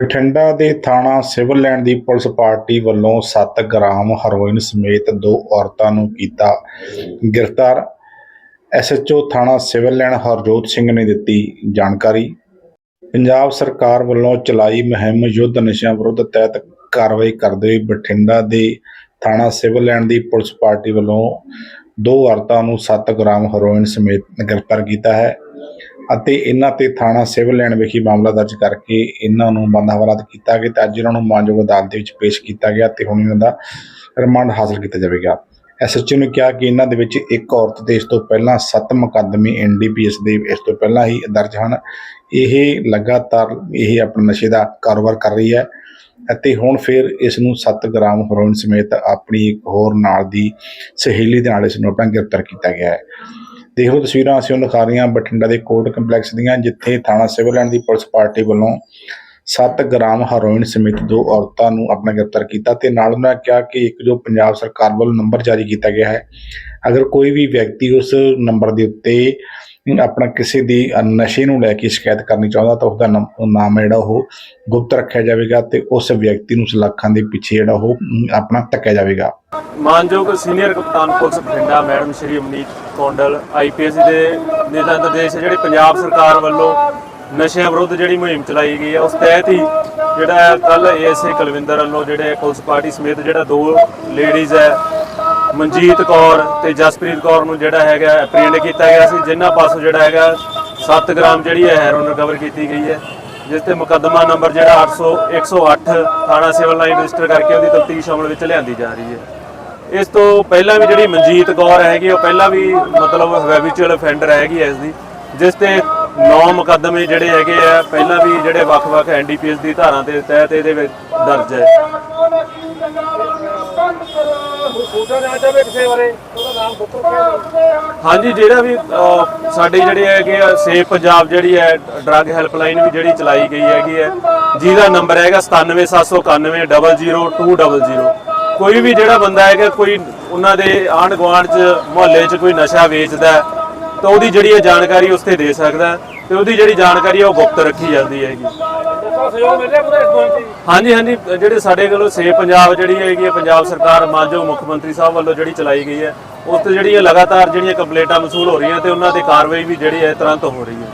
ਬਠਿੰਡਾ ਦੇ ਥਾਣਾ civil line ਦੀ ਪੁਲਿਸ ਪਾਰਟੀ ਵੱਲੋਂ 7 ਗ੍ਰਾਮ ਹੈਰੋਇਨ ਸਮੇਤ ਦੋ ਔਰਤਾਂ ਨੂੰ ਕੀਤਾ ਗ੍ਰਿਫਤਾਰ। ਐਸਐਚਓ ਥਾਣਾ ਸਿਵਲ ਲਾਈਨ ਹਰਜੋਤ ਸਿੰਘ ਨੇ ਦਿੱਤੀ ਜਾਣਕਾਰੀ। ਪੰਜਾਬ ਸਰਕਾਰ ਵੱਲੋਂ ਚਲਾਈ ਮੁਹਿੰਮ ਯੁੱਧ ਨਸ਼ਿਆਂ ਵਿਰੁੱਧ ਤਹਿਤ ਕਾਰਵਾਈ ਕਰਦੇ ਹੋਏ ਬਠਿੰਡਾ ਦੇ ਥਾਣਾ ਸਿਵਲ ਲਾਈਨ ਦੀ ਪੁਲਿਸ ਪਾਰਟੀ ਵੱਲੋਂ ਦੋ ਔਰਤਾਂ ਨੂੰ 7 ਗ੍ਰਾਮ ਹੈਰੋਇਨ ਸਮੇਤ ਗ੍ਰਿਫਤਾਰ ਕੀਤਾ ਹੈ। ਅਤੇ ਇਹਨਾਂ ਤੇ ਥਾਣਾ ਸਿਵਲ ਲੈਣ ਵਿਖੇ ਮਾਮਲਾ ਦਰਜ ਕਰਕੇ ਇਹਨਾਂ ਨੂੰ ਬੰਦ ਹਵਾਲਾਤ ਕੀਤਾ ਗਿਆ ਤੇ ਅੱਜ ਇਹਨਾਂ ਨੂੰ ਮਾਨਯੋਗ ਅਦਾਲਤ ਦੇ ਵਿੱਚ ਪੇਸ਼ ਕੀਤਾ ਗਿਆ ਤੇ ਹੁਣ ਇਹਨਾਂ ਦਾ ਰਿਮਾਂਡ ਹਾਸਲ ਕੀਤਾ ਜਾਵੇਗਾ। ਐਸਐਚਓ ਨੇ ਕਿਹਾ ਕਿ ਇਹਨਾਂ ਦੇ ਵਿੱਚ ਇੱਕ ਔਰਤ ਤੇ ਇਸ ਤੋਂ ਪਹਿਲਾਂ 7 ਮੁਕੱਦਮੇ ਐਨਡੀਪੀਐਸ ਦੇ ਇਸ ਤੋਂ ਪਹਿਲਾਂ ਹੀ ਦਰਜ ਹਨ। ਇਹ ਲਗਾਤਾਰ ਇਹ ਆਪਣਾ ਨਸ਼ੇ ਦਾ ਕਾਰੋਬਾਰ ਕਰ ਰਹੀ ਹੈ ਅਤੇ ਹੁਣ ਫਿਰ ਇਸ ਨੂੰ 7 ਗ੍ਰਾਮ ਹੈਰੋਇਨ ਸਮੇਤ ਆਪਣੀ ਇੱਕ ਹੋਰ ਨਾਲ ਦੀ ਸਹੇਲੀ ਦੇ ਨਾਲ ਇਸ ਨੂੰ ਆਪਣਾ ਗ੍ਰਿਫਤਾਰ ਕੀਤਾ ਗਿਆ ਹੈ। ਦੇਖੋ ਤਸਵੀਰਾਂ ਅਸੀਂ ਉਹ ਦਿਖਾ ਰਹੀਆਂ ਬਠਿੰਡਾ ਦੇ ਕੋਰਟ ਕੰਪਲੈਕਸ ਦੀਆਂ, ਜਿੱਥੇ ਥਾਣਾ ਸਿਵਲ ਲਾਈਨ ਦੀ ਪੁਲਿਸ ਪਾਰਟੀ ਵੱਲੋਂ 7 ਗ੍ਰਾਮ ਹੈਰੋਇਨ ਸਮੇਤ ਦੋ ਔਰਤਾਂ ਨੂੰ ਆਪਣਾ ਗ੍ਰਿਫਤਾਰ ਕੀਤਾ ਤੇ ਨਾਲ ਉਹਨਾਂ ਕਿਹਾ ਕਿ ਇੱਕ ਜੋ ਪੰਜਾਬ ਸਰਕਾਰ ਵੱਲੋਂ ਨੰਬਰ ਜਾਰੀ ਕੀਤਾ ਗਿਆ ਹੈ ਅਗਰ ਕੋਈ ਵੀ ਵਿਅਕਤੀ ਉਸ ਨੰਬਰ ਦੇ ਉੱਤੇ ਆਪਣਾ ਕਿਸੇ ਦੀ ਨਸ਼ੇ ਨੂੰ ਲੈ ਕੇ ਸ਼ਿਕਾਇਤ ਕਰਨੀ ਚਾਹੁੰਦਾ ਤਾਂ ਉਸਦਾ ਨਾਮ ਜਿਹੜਾ ਉਹ ਗੁਪਤ ਰੱਖਿਆ ਜਾਵੇਗਾ ਤੇ ਉਸ ਵਿਅਕਤੀ ਨੂੰ ਸਲਾਖਾਂ ਦੇ ਪਿੱਛੇ ਜਿਹੜਾ ਉਹ ਆਪਣਾ ਧੱਕਿਆ ਜਾਵੇਗਾ। ਮਾਨਯੋਗ ਸੀਨੀਅਰ ਕਪਤਾਨ police Bathinda madam Shri Amneet Kondal IPS ਦੇ ਨਿਰਦੇਸ਼ ਨਿਰਦੇਸ਼ ਜਿਹੜੇ ਪੰਜਾਬ ਸਰਕਾਰ ਵੱਲੋਂ ਨਸ਼ਿਆਂ ਵਿਰੁੱਧ ਜਿਹੜੀ ਮੁਹਿੰਮ ਚਲਾਈ ਗਈ ਹੈ, ਉਸ ਤਹਿਤ ਹੀ ਜਿਹੜਾ ਕੱਲ ਏਐਸਏ ਕੁਲਵਿੰਦਰ ਵੱਲੋਂ ਜਿਹੜੇ ਪੁਲਿਸ ਪਾਰਟੀ ਸਮੇਤ ਜਿਹੜਾ ਦੋ ਲੇਡੀਜ਼ ਹੈ ਮਨਜੀਤ ਕੌਰ ਤੇ ਜਸਪ੍ਰੀਤ ਕੌਰ ਨੂੰ ਜਿਹੜਾ ਹੈਗਾ ਐਪਰੀਹੈਂਡ ਕੀਤਾ ਗਿਆ ਸੀ। ਜਿਨ੍ਹਾਂ ਪਾਸੋਂ ਜਿਹੜਾ ਹੈਗਾ 7 ਗ੍ਰਾਮ ਜਿਹੜੀ ਹੈ ਹੈਰੋਇਨ ਰਿਕਵਰ ਕੀਤੀ ਗਈ ਹੈ। ਜਿਸ ਤੇ ਮੁਕੱਦਮਾ ਨੰਬਰ ਜਿਹੜਾ 800 108 ਥਾਣਾ ਸਿਵਲ ਲਾਈਨ ਰਜਿਸਟਰ ਕਰਕੇ ਉਹਦੀ ਤਫਤੀਸ਼ ਅਮਲ ਵਿੱਚ ਲਿਆਂਦੀ ਜਾ ਰਹੀ ਹੈ। ਇਸ ਤੋਂ ਪਹਿਲਾਂ ਵੀ ਜਿਹੜੀ ਮਨਜੀਤ ਕੌਰ ਹੈਗੀ, ਉਹ ਪਹਿਲਾਂ ਵੀ ਮਤਲਬ ਹੈਬਿਚੁਅਲ ਅਫੈਂਡਰ ਹੈਗੀ ਐ ਇਸ ਦੀ। ਜਿਸ ਤੇ ਨੌ ਮੁਕੱਦਮੇ ਜਿਹੜੇ ਹੈਗੇ ਆ, ਪਹਿਲਾਂ ਵੀ ਜਿਹੜੇ ਵੱਖ-ਵੱਖ ਐਨਡੀਪੀਐਸ ਦੀ ਧਾਰਾ ਦੇ ਤਹਿਤ ਇਹਦੇ ਵਿੱਚ ਦਰਜ ਹੈ। ਹਾਂਜੀ ਜਿਹੜਾ ਵੀ ਅਹ, ਸਾਡੀ ਜਿਹੜੀ ਹੈਗੇ ਆ ਸੇਫ ਪੰਜਾਬ ਜਿਹੜੀ ਹੈ ਡਰੱਗ ਹੈਲਪਲਾਈਨ ਵੀ ਜਿਹੜੀ ਚਲਾਈ ਗਈ ਹੈਗੀ ਹੈ ਜਿਹਦਾ ਨੰਬਰ ਹੈਗਾ 9779900200 ਕੋਈ ਵੀ ਜਿਹੜਾ ਬੰਦਾ ਹੈਗਾ ਕੋਈ ਉਹਨਾਂ ਦੇ ਆਂਢ ਗੁਆਂਢ ਚ ਮੁਹੱਲੇ ਚ ਕੋਈ ਨਸ਼ਾ ਵੇਚਦਾ ਹੈ, ਤਾਂ ਉਹਦੀ ਜਿਹੜੀ ਇਹ ਜਾਣਕਾਰੀ ਉਸ ਤੇ ਦੇ ਸਕਦਾ ਹੈ ਤੇ ਉਹਦੀ ਜਿਹੜੀ ਜਾਣਕਾਰੀ ਹੈ ਉਹ ਗੁਪਤ ਰੱਖੀ ਜਾਂਦੀ ਹੈਗੀ। ਹਾਂਜੀ ਹਾਂਜੀ, ਜਿਹੜੇ ਸਾਡੇ ਕੋਲੋਂ ਸੇਫ ਪੰਜਾਬ ਜਿਹੜੀ ਹੈਗੀ ਹੈ, ਪੰਜਾਬ ਸਰਕਾਰ ਮਾਨਯੋਗ ਮੁੱਖ ਮੰਤਰੀ ਸਾਹਿਬ ਵੱਲੋਂ ਜਿਹੜੀ ਚਲਾਈ ਗਈ ਹੈ, ਉਸ ਤੇ ਜਿਹੜੀਆਂ ਲਗਾਤਾਰ ਜਿਹੜੀਆਂ ਕੰਪਲੇਂਟਾਂ ਮਸੂਲ ਹੋ ਰਹੀਆਂ ਤੇ ਉਹਨਾਂ ਤੇ ਕਾਰਵਾਈ ਵੀ ਜਿਹੜੀ ਹੈ ਤੁਰੰਤ ਹੋ ਰਹੀ ਹੈ।